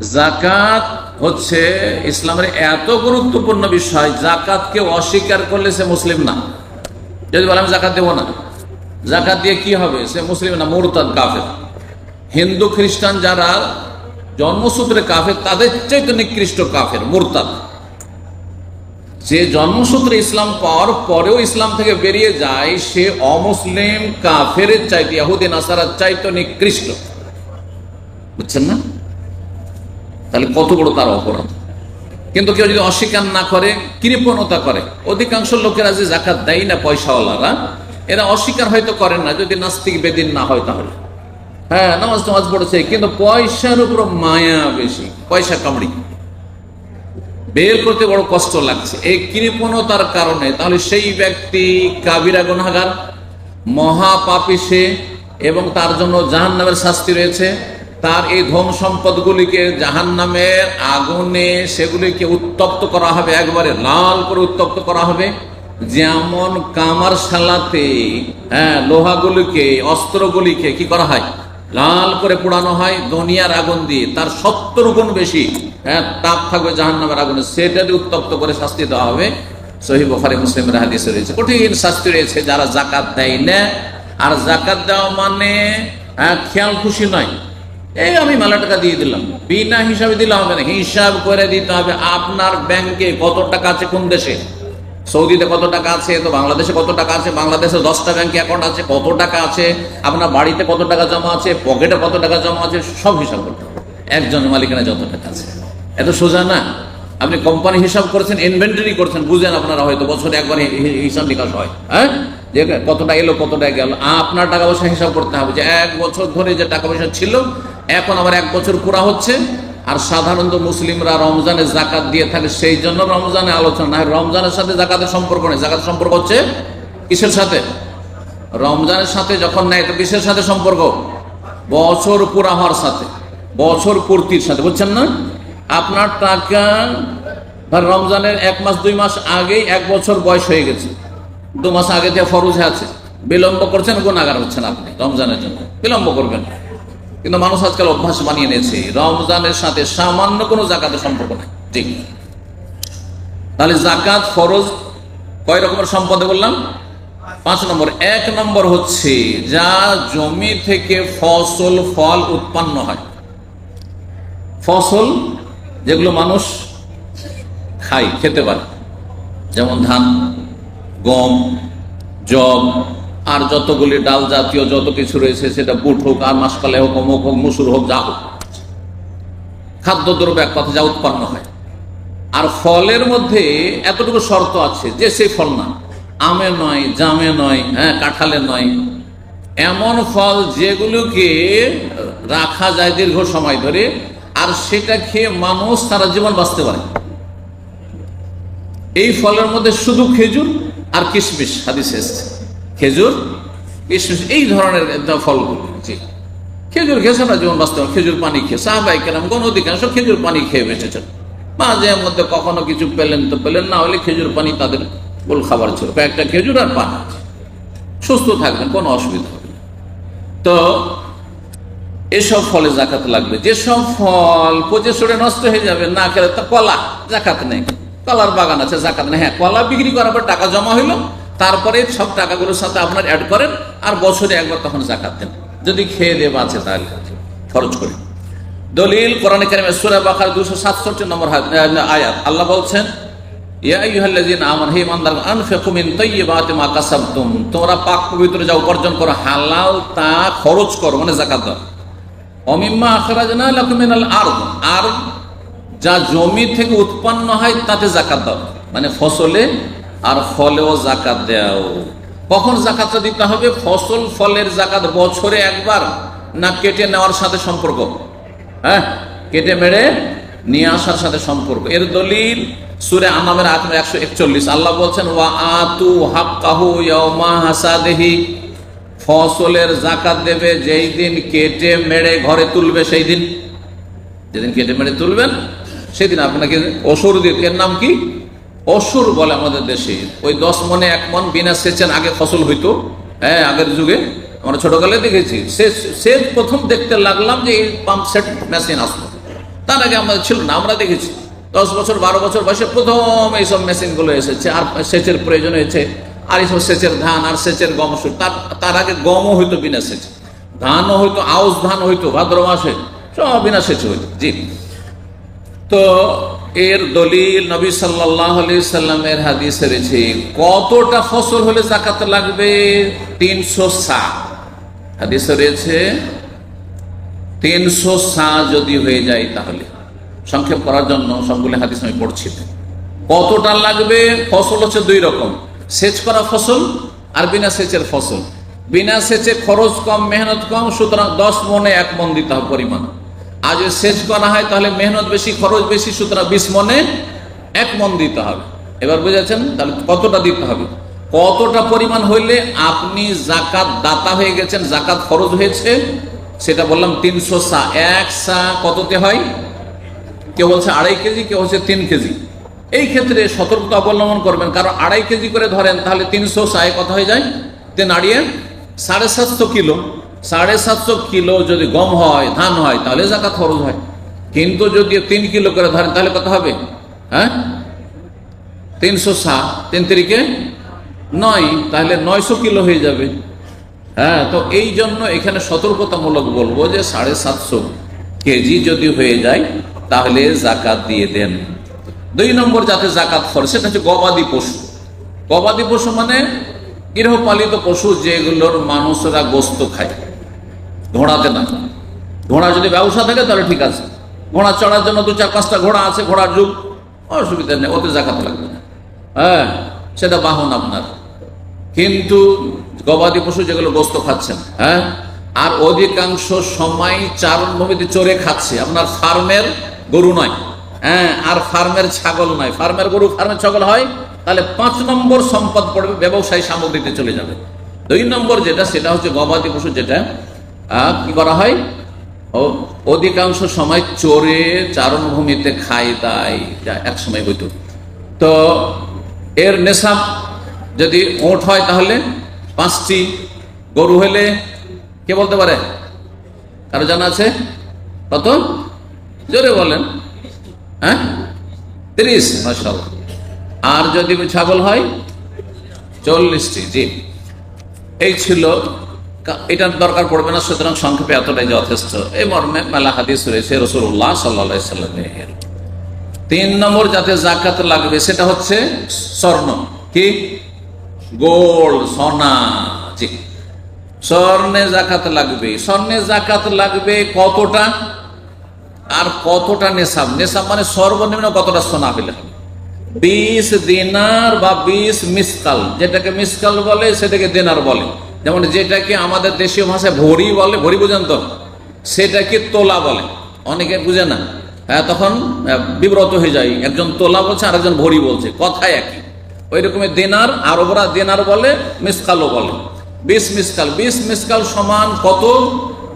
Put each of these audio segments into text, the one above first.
জাকাত হচ্ছে ইসলামের এত গুরুত্বপূর্ণ বিষয়, জাকাতকে অস্বীকার করলে সে মুসলিম না। যদি বলে, আমি জাকাত দেবো না। জাকাত দিয়ে কি হবে? সে মুসলিম না, মোরতাদ, কাফের। হিন্দু, খ্রিস্টান যারা জন্মসূত্রে কাফের, তাদের চাইতে নিকৃষ্ট কাফের, মোরতাদ। যে জন্মসূত্রে ইসলাম পাওয়ার পরেও ইসলাম থেকে বেরিয়ে যায়, সে অমুসলিম কাফের চাইতে ইয়াহুদিন আসারার চাইতে নিকৃষ্ট। বুঝছেন না? তাহলে কত বড় তার অপরাধ? কিন্তু কেউ যদি অস্বীকার না করে, কৃপণতা করে, অধিকাংশ লোকেরা যে জাকাত দেয় না পয়সাওয়ালারা, এরা অস্বীকার হয়তো করেন না, যদি নাস্তিক বেদিন না হয় তাহলে। হ্যাঁ নামাজ নামাজ পড়েছে, কিন্তু পয়সার উপর মায়া বেশি, পয়সা কামড়ি। বের করতে বড় কষ্ট লাগছে। এই কৃপণতার কারণে তাহলে সেই ব্যক্তি কাবিরা গুনাগার মহাপাপী সে এবং তার জন্য জাহান নামের শাস্তি রয়েছে। তার এই ধন সম্পদগুলিকে জাহান নামের আগুনে সেগুলিকে উত্তপ্ত করা হবে, একবারে লাল করে উত্তপ্ত করা হবে। যেমন কামার শালাতে হ্যাঁ লোহাগুলিকে, অস্ত্রগুলিকে কি করা হয়? লাল করে পোড়ানো হয় দুনিয়ার আগুন দিয়ে। তার সত্তর গুণ বেশি হ্যাঁ তাপ থাকবে জাহান নামের আগুনে। সেটা উত্তপ্ত করে শাস্তি দেওয়া হবে। সহি বখারি, মুসলিমের হাদিসে রয়েছে। কঠিন শাস্তি রয়েছে যারা জাকাত দেয় না। আর জাকাত দেওয়া মানে হ্যাঁ খেয়াল খুশি নয়। এই আমি মেলা টাকা দিয়ে দিলাম। বিনা হিসাবে দিলে হবে না, হিসাব করে দিতে হবে আপনার ব্যাংকে কত টাকা আছে কোন দেশে? সৌদিতে কত টাকা আছে, তো বাংলাদেশে কত টাকা আছে, বাংলাদেশে দশটা ব্যাংকে অ্যাকাউন্ট আছে, কত টাকা আছে, আপনার বাড়িতে কত টাকা জমা আছে পকেটে কত টাকা জমা আছে, সব হিসাব করতে হবে। একজন মালিকানা যত টাকা আছে। এত সোজা না? আপনি কোম্পানি হিসাব করেছেন ইনভেন্টারি করছেন, বুঝেন আপনারা হয়তো বছরে একবার হিসাব নিকাশ হয় হ্যাঁ? যে কতটা এলো, কতটা গেল, আপনার টাকা পয়সা হিসাব করতে হবে যে এক বছর ধরে যে টাকা পয়সা ছিল এখন আবার এক বছর পুরা হচ্ছে, আর সাধারণত মুসলিমরা রমজানে জাকাত দিয়ে থাকে, সেই জন্য রমজানে আলোচনা। না, রমজানের সাথে জাকাতের সম্পর্ক নেই। জাকাতের সম্পর্ক হচ্ছে কিসের সাথে? রমজানের সাথে যখন নেয় তো কিসের সাথে সম্পর্ক? বছর পুরা হওয়ার সাথে, বছর পূর্তির সাথে, বুঝছেন না? আপনার টাকা, ধর রমজানের এক মাস, দুই মাস আগেই এক বছর বয়স হয়ে গেছে। দু মাস আগে থেকে ফরজে আছে, বিলম্ব করছেন গুণাগার হচ্ছেন আপনি রমজানের জন্য। বিলম্ব করবেন কিন্তু মানুষ আজকাল অভ্যাস বানিয়ে নিয়েছে। রমজানের সাথে সামান্য কোনো জাকাতের সম্পর্ক নেই। ঠিক তাহলে জাকাত ফরজ কয় রকমের সম্পদে বললাম? পাঁচ নম্বর। এক নম্বর হচ্ছে যা জমি থেকে ফসল, ফল উৎপন্ন হয়। ফসল যেগুলো মানুষ খায়, খেতে পারে। যেমন ধান, গম জব আর যতগুলি ডাল জাতীয় যত কিছু রয়েছে, সেটা বুট হোক, আর মাসকালে হোক, অমুক হোক, মুসুর হোক, যা হোক। খাদ্যদ্রব্য এক কথা যা উৎপন্ন হয়। আর ফলের মধ্যে এতটুকু শর্ত আছে যে সেই ফল না। আমে নয়, জামে নয় হ্যাঁ কাঁঠালে নয়। এমন ফল যেগুলোকে রাখা যায় দীর্ঘ সময় ধরে, আর সেটা খেয়ে মানুষ সারা জীবন বাঁচতে পারে। এই ফলের মধ্যে শুধু খেজুর আর কিশমিশ হাদিস এসছে। খেজুর কিশমিশ এই ধরনের ফলগুলো, জি। খেজুর খেয়ে সারা জীবন বাঁচতে পারে খেজুর পানি খেয়ে, সাহাবাই কেরাম কোন অধিকাংশ খেজুর পানি খেয়ে বেঁচেছেন। মাঝে মধ্যে কখনো কিছু পেলেন তো পেলেন, না হলে খেজুর পানি তাদের গোল খাবার ছিল। কয়েকটা খেজুর আর পান সুস্থ থাকবেন, কোনো অসুবিধা হবে না। তো এসব ফলে জাকাত লাগবে। যেসব ফল পচে সরে নষ্ট হয়ে যাবে, না খেলে তা কলা, জাকাত নেই। কলার বাগান আছে, জাকাত নেই। হ্যাঁ কলা বিক্রি করার পর টাকা জমা হইল তারপরে সব টাকাগুলোর সাথে আপনার অ্যাড করেন, আর বছরে একবার তখন জাকাত দেন। যদি খেয়ে দিয়ে বাঁচে তাহলে খরচ করে। দলিল কোরআনে কারিমে বাকার 267 নম্বর হাত- আয়াত। আল্লাহ বলছেন তোমরা পাক যা উপার্জন করো তা খরচ করো মানে যাকাত দাও। আরদ। আর যা জমি থেকে উৎপন্ন হয়, তাতে জাকাত দাও। মানে ফসলে আর ফলেও জাকাত দাও। কখন জাকাতটা দিতে হবে? ফসল ফলের জাকাত বছরে একবার না কেটে নেওয়ার সাথে সম্পর্ক? হ্যাঁ? কেটে মেরে নিয়ে আসার সাথে সম্পর্ক। এর দলিল সুরে আনামের আত্ম একশো একচল্লিশ। আল্লাহ বলছেন, ওয়া আতু হাক্কাহু ইয়াউমা হাসাদেহি। ফসলের জাকাত দেবে, যেই দিন কেটে মেরে ঘরে তুলবে, সেই দিন। যেদিন কেটে মেরে তুলবেন, সেদিন আপনাকে অসুর দিত এর নাম কি? অসুর বলে আমাদের দেশে। ওই দশ মনে এক মন বিনা সেচেন আগে ফসল হইতো। হ্যাঁ আগের যুগে। আমরা ছোটকালে দেখেছি। সে প্রথম দেখতে লাগলাম যে এই পাম্প সেট মেশিন আসলো। তার আগে আমাদের ছিল না, আমরা দেখেছি। দশ বছর, বারো বছর বয়সে প্রথম এইসব মেশিনগুলো এসেছে। আর সেচের প্রয়োজন হয়েছে। আর এইসব সেচের ধান, আর সেচের গম তার তার আগে গমও হইতো বিনা সেচে। ধানও হইতো, আউশ ধান হইতো, ভাদ্র মাসে। সব বিনা সেচ হইতো। জি। তো এর দলিল নবী সাল্লাহ সাল্লামের হাদিসে রয়েছে, কতটা ফসল হলে জাকাত লাগবে? তিনশো সা হাদিসে রয়েছে, তিনশো সা যদি হয়ে যায় তাহলে। সংক্ষেপ করার জন্য সবগুলো হাদিস আমি পড়ছি। কতটা লাগবে? ফসল হচ্ছে দুই রকম। সেচ করা ফসল আর বিনা সেচের ফসল। বিনা সেচে খরচ কম, মেহনত কম, সুতরাং দশ মনে এক মন দিতে হবে পরিমাণ। আর যদি সেচ করা হয়, তাহলে মেহনত বেশি, খরচ বেশি, সুতরাং বিশ মনে এক মন দিতে হবে। এবার বুঝেছেন, তাহলে কতটা দিতে হবে? কতটা পরিমাণ হইলে আপনি জাকাত দাতা হয়ে গেছেন জাকাত খরচ হয়েছে? সেটা বললাম তিনশো সা, এক সা কততে হয়? কেউ বলছে আড়াই কেজি, কেউ হচ্ছে তিন কেজি। এই ক্ষেত্রে সতর্কতা অবলম্বন করবেন, কারণ আড়াই কেজি করে ধরেন, তাহলে তিনশো সায় কথা হয়ে যায়? তিন আড়িয়ে সাড়ে সাতশো কিলো। সাড়ে সাতশো কিলো যদি গম হয়, ধান হয়, তাহলে জাকাত খরচ হয়। কিন্তু যদি তিন কিলো করে ধরেন, তাহলে কত হবে? হ্যাঁ? তিনশো সাত, তিন তিরিকে নয়, তাহলে নয়শো কিলো হয়ে যাবে। হ্যাঁ তো এই জন্য এখানে সতর্কতামূলক বলব যে সাড়ে সাতশো কেজি যদি হয়ে যায়, তাহলে জাকাত দিয়ে দেন। দুই নম্বর যাতে জাকাত খরচ সেটা হচ্ছে গবাদি পশু। গবাদি পশু মানে গৃহপালিত পশু যেগুলোর মানুষরা গোস্ত খায়। ঘোড়াতে না। ঘোড়া যদি ব্যবসা থাকে তাহলে ঠিক আছে। ঘোড়া চড়ার জন্য দু চার পাঁচটা ঘোড়া আছে, ঘোড়ার যুগ। অসুবিধা নেই, ওতে জাকাত লাগবে না। হ্যাঁ সেটা বাহন আপনার। কিন্তু গবাদি পশু যেগুলো গোস্ত খাচ্ছেন হ্যাঁ আর অধিকাংশ সময় চারণভূমিতে চড়ে খাচ্ছে। আপনার ফার্মের গরু নয় হ্যাঁ আর ফার্মের ছাগল নয়। ফার্মের গরু, ফার্মের ছাগল হয়, তাহলে পাঁচ নম্বর সম্পদ পড়বে, ব্যবসায়ী সামগ্রীতে চলে যাবে। দুই নম্বর যেটা, সেটা হচ্ছে গবাদি পশু যেটা কি করা হয়? অধিকাংশ সময় চোরে চারণভূমিতে খায় দায় এক সময় হইতো। তো এর নেশাব যদি ওট হয় তাহলে পাঁচটি গরু হলে কে বলতে পারে? কারও জানা আছে? কত? জোরে বলেন। হ্যাঁ? তিরিশ মাসাল আর যদি ছাগল হয়, চল্লিশটি, জি। এই ছিল এটার দরকার পড়বে না, সুতরাং সংক্ষেপে এতটাই যথেষ্ট। এই মর্মে মেলা হাদিস রয়েছে রসুল্লাহ সাল্লা সাল্লামের তিন নম্বর যাতে জাকাত লাগবে, সেটা হচ্ছে স্বর্ণ। কি? গোল্ড, সোনা। জি। স্বর্ণে জাকাত লাগবে। স্বর্ণে জাকাত লাগবে কতটা? আর কতটা নেশাব নেশাব মানে সর্বনিম্ন কতটা সোনা হবে? বিশ দিনার বা বিশ মিসকাল। যেটাকে মিসকাল বলে, সেটাকে দেনার বলে। যেমন যেটাকে আমাদের দেশীয় ভাষায় ভরি বলে, ভরি বুঝেন তো? সেটাকে তোলা বলে। অনেকে বুঝে না? হ্যাঁ তখন বিব্রত হয়ে যায়। একজন তোলা বলছে আর একজন ভরি বলছে। কথাই একই। ওই রকমের দেনার, আর ওরা দেনার বলে, মিসকালও বলে। বিশ মিসকাল। বিশ মিসকাল সমান কত?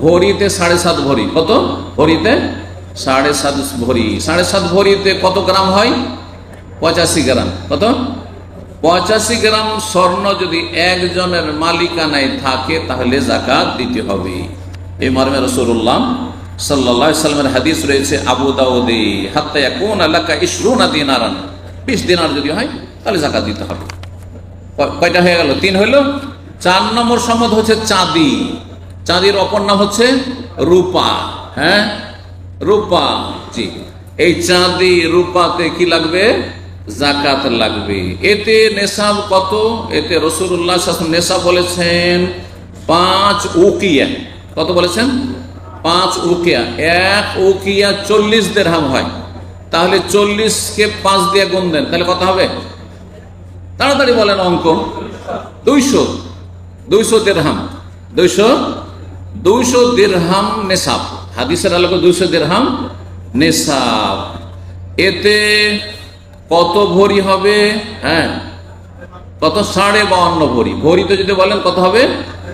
ভরিতে সাড়ে সাত ভরি। কত? ভরিতে সাড়ে সাত ভরি। সাড়ে সাত ভরিতে কত গ্রাম হয়? পঁচাশি গ্রাম। কত? পঁচাশি গ্রাম স্বর্ণ যদি একজনের মালিকানায় থাকে, তাহলে জাকাত দিতে হবে। এই মর্মে সাল্লাহ সাল্লামের হাদিস রয়েছে, আবু দাউদে, হাত্তা কোন এলাকা ইসরুনা দিনারান। বিশ দিনার যদি হয়, তাহলে জাকাত দিতে হবে। কয়- কয়টা হয়ে গেল? তিন হইল। চার নম্বর সম্মত হচ্ছে চাঁদি। চাঁদির অপর নাম হচ্ছে রূপা। হ্যাঁ? রূপা, জি। এই চাঁদি, রূপাতে কি লাগবে? জাকাত লাগবে। এতে নেশাব কত? এতে রসুল্লাহ নেশাব বলেছেন পাঁচ উকিয়া। কত বলেছেন? পাঁচ উকিয়া। এক উকিয়া চল্লিশ দেড়হাম হয়। তাহলে চল্লিশকে পাঁচ দিয়ে গুণ দেন, তাহলে কত হবে? তাড়াতাড়ি বলেন অঙ্ক। দুইশো। দুইশো দেড়হাম। দুইশো? দুইশো দেড়হাম নেশাব। হাদিসের আলোকে দুইশো দেড়হাম নেশাব। এতে কত ভরি হবে? হ্যাঁ? কত? সাড়ে বাউন্ন ভরি। ভরিতে যদি বলেন কত হবে?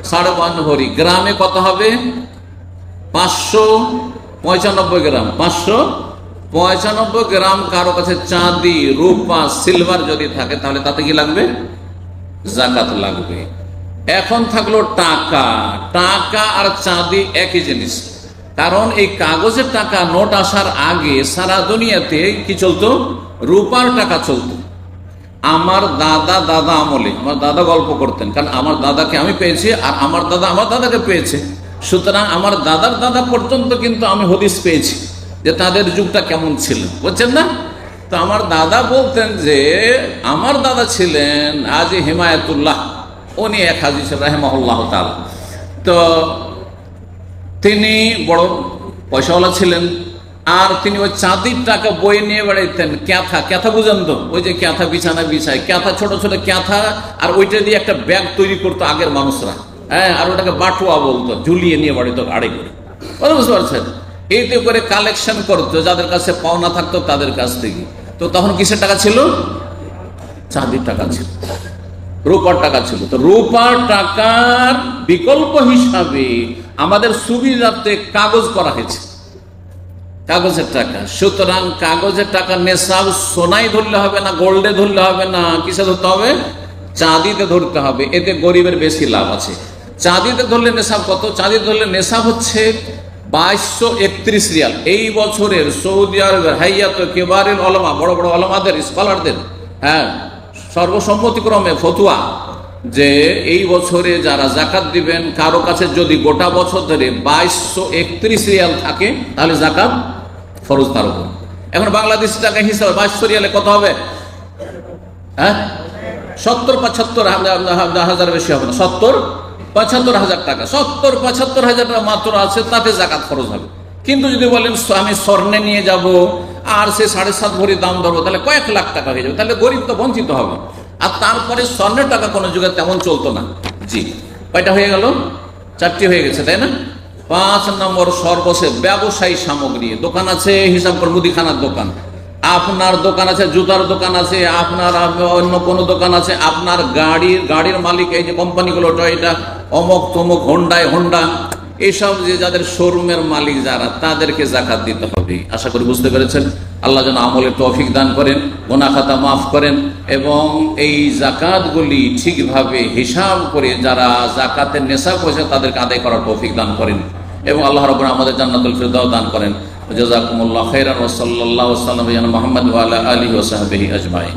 সাড়ে বাউন্ন ভরি। গ্রামে কত হবে? পাঁচশো পঁচানব্বই গ্রাম। পাঁচশো পঁচানব্বই গ্রাম কারও কাছে চাঁদি, রূপা, সিলভার যদি থাকে, তাহলে তাতে কি লাগবে? জাকাত লাগবে। এখন থাকল টাকা। টাকা আর চাঁদি একই জিনিস। কারণ এই কাগজের টাকা নোট আসার আগে সারা দুনিয়াতে কি চলতো? রূপার টাকা চলতো। আমার দাদা দাদা আমলে, আমার দাদা গল্প করতেন, কারণ আমার দাদাকে আমি পেয়েছি আর আমার দাদা আমার দাদাকে পেয়েছে। সুতরাং আমার দাদার দাদা পর্যন্ত কিন্তু আমি হদিস পেয়েছি যে তাদের যুগটা কেমন ছিল। বুঝছেন না? তো আমার দাদা বলতেন যে, আমার দাদা ছিলেন আজ হিমায়তুল্লাহ, উনি এক হাজি রাহেমাহুল্লাহ তাল তো তিনি বড় পয়সাওয়ালা ছিলেন আর তিনি ওই চাঁদির টাকা বয়ে নিয়ে বেড়াইতেন। ক্যাথা ক্যাথা বুঝেন তো? ওই যে ক্যাথা বিছানা বিছায়। ক্যাথা ছোট ছোট ক্যাথা আর ওইটা দিয়ে একটা ব্যাগ তৈরি করতো আগের মানুষরা। হ্যাঁ আর ওটাকে বাটুয়া বলতো, ঝুলিয়ে নিয়ে বাড়িতো গাড়ি করে। কথা বুঝতে পারছেন? এইতে করে কালেকশন করতো, যাদের কাছে পাওনা থাকতো তাদের কাছ থেকে। তো তখন কিসের টাকা ছিল? চাঁদির টাকা ছিল। রূপার টাকা ছিল। তো রূপার টাকার বিকল্প হিসাবে আমাদের সুবিধাতে কাগজ করা হয়েছে। কাগজের টাকা। সুতরাং কাগজের টাকা নেশাব সোনাই ধরলে হবে না, গোল্ডে ধরলে হবে না, কিসে ধরতে হবে? চাঁদিতে ধরতে হবে, এতে গরিবের বেশি লাভ আছে। চাঁদিতে ধরলে নেশাব কত? চাঁদিতে ধরলে নেশাব হচ্ছে বাইশশো একত্রিশ রিয়াল। এই বছরের সৌদি আরবের হাইয়াত কেবারের অলমা বড় বড় অলমাদের স্কলারদের হ্যাঁ সর্বসম্মতিক্রমে ফতুয়া। যে এই বছরে যারা জাকাত দিবেন, কারও কাছে যদি গোটা বছর ধরে বাইশশো একত্রিশ রিয়াল থাকে, তাহলে জাকাত ফরজ তার উপর। এখন বাংলাদেশি টাকা হিসাবে বাইশশো রিয়ালে কত হবে? হ্যাঁ? সত্তর পঁচাত্তর হাজার বেশি হবে না। সত্তর পঁচাত্তর হাজার টাকা। সত্তর পঁচাত্তর হাজার টাকা মাত্র আছে, তাতে জাকাত খরচ হবে। কিন্তু যদি বলেন আমি স্বর্ণে নিয়ে যাব, আর সে সাড়ে সাত ভরি দাম ধরবো, তাহলে কয়েক লাখ টাকা হয়ে যাবে। তাহলে গরিব তো বঞ্চিত হবে। আর তারপরে স্বর্ণের টাকা কোনো যুগে তেমন চলতো না। জি। কয়টা হয়ে গেল? চারটি হয়ে গেছে, তাই না? পাঁচ নম্বর সর্বশেষ ব্যবসায়ী সামগ্রী। দোকান আছে, হিসাব করে মুদিখানার দোকান। আপনার দোকান আছে, জুতার দোকান আছে, আপনার অন্য কোনো দোকান আছে, আপনার গাড়ির গাড়ির মালিক, এই যে কোম্পানিগুলো, এটা অমক তমক হোন্ডায় হোন্ডা এইসব যে যাদের শোরুমের মালিক যারা, তাদেরকে জাকাত দিতে হবে। আশা করি বুঝতে পেরেছেন? আল্লাহ যেন আমলের তৌফিক দান করেন গোনা খাতা মাফ করেন, এবং এই জাকাতগুলি ঠিকভাবে হিসাব করে যারা জাকাতের নেশা করেছে, তাদেরকে আদায় করার তৌফিক দান করেন। এবং আল্লাহ রব আমাদের জান্নাতুল ফিরদাও দান করেন। জাজাকুমুল্লাহ খৈরান ওসল্লাহ সাল্লাম মোহাম্মদ আলী ওসাহাবি আজমাই